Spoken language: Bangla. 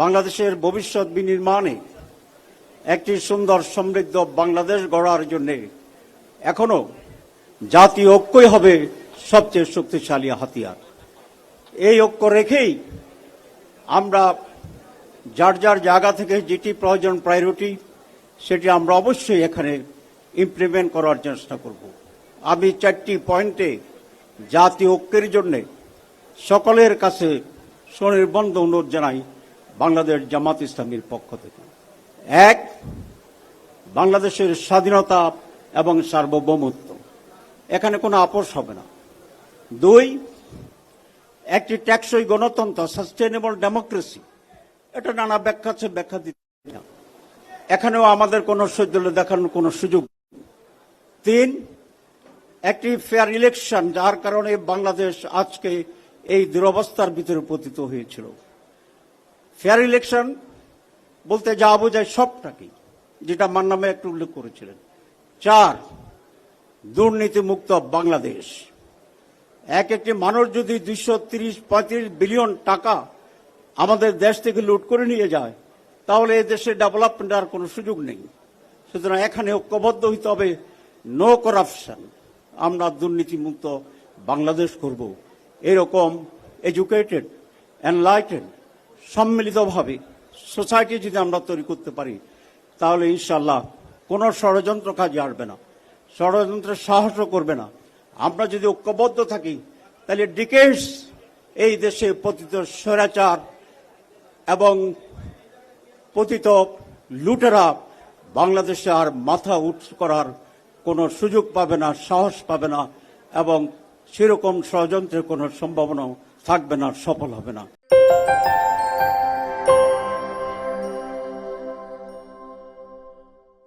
বাংলাদেশের ভবিষ্যৎ বিনির্মাণে একটি সুন্দর সমৃদ্ধ বাংলাদেশ গড়ার জন্য এখনও জাতি ঐক্যই হবে সবচেয়ে শক্তিশালী হাতিয়ার। এই ঐক্য রেখেই আমরা যার যার জায়গা থেকে যেটি প্রয়োজন প্রায়োরিটি সেটি আমরা অবশ্যই এখানে ইমপ্লিমেন্ট করার চেষ্টা করব। আমি চারটি পয়েন্টে জাতীয় ঐক্যের জন্যে সকলের কাছে স্বনির্বন্ধ অনুরোধ জানাই। বাংলাদেশ জামাত ইসলামীর পক্ষ থেকে। এক, বাংলাদেশের স্বাধীনতা এবং সার্বভৌমত্ব। এখানে কোনো আপোষ হবে না। দুই, একটি ট্যাক্সই গণতন্ত্র সাস্টেনেবল ডেমোক্রেসি এটা নানা ব্যাখ্যা আছে, ব্যাখ্যা দিতে না। এখানেও আমাদের কোনো সৌজন্য দেখানোর কোনো সুযোগ। তিন, একটি ফেয়ার ইলেকশন যার কারণে বাংলাদেশ আজকে এই দুরবস্থার ভিতরে পতিত হয়েছিল। ফেয়ার ইলেকশন বলতে যা বোঝায় সবটাকে যেটা আমার নামে একটু উল্লেখ করেছিলেন। চার, দুর্নীতিমুক্ত বাংলাদেশ। এক একটি মানুষ যদি দুইশো তিরিশ পঁয়ত্রিশ বিলিয়ন টাকা আমাদের দেশ থেকে লুট করে নিয়ে যায়, তাহলে দেশে ডেভেলপমেন্ট আর কোনো সুযোগ নেই। সুতরাং এখানে ঐক্যবদ্ধ হইতে হবে নো করাপশন আমরা দুর্নীতিমুক্ত বাংলাদেশ করব। এরকম এডুকেটেড এনলাইটেড সম্মিলিতভাবে সোসাইটি যদি আমরা তৈরি করতে পারি, তাহলে ইনশাল্লাহ কোনো ষড়যন্ত্র কাজে আসবে না। ষড়যন্ত্রের সাহসও করবে না। আমরা যদি ঐক্যবদ্ধ থাকি, তাহলে ডিকেটস এই দেশে পতিত স্বৈরাচার এবং পতিত লুটেরা বাংলাদেশে আর মাথা উঠ করার কোনো সুযোগ পাবে না, সাহস পাবে না এবং সেরকম ষড়যন্ত্রের কোনো সম্ভাবনাও থাকবে না, সফল হবে না।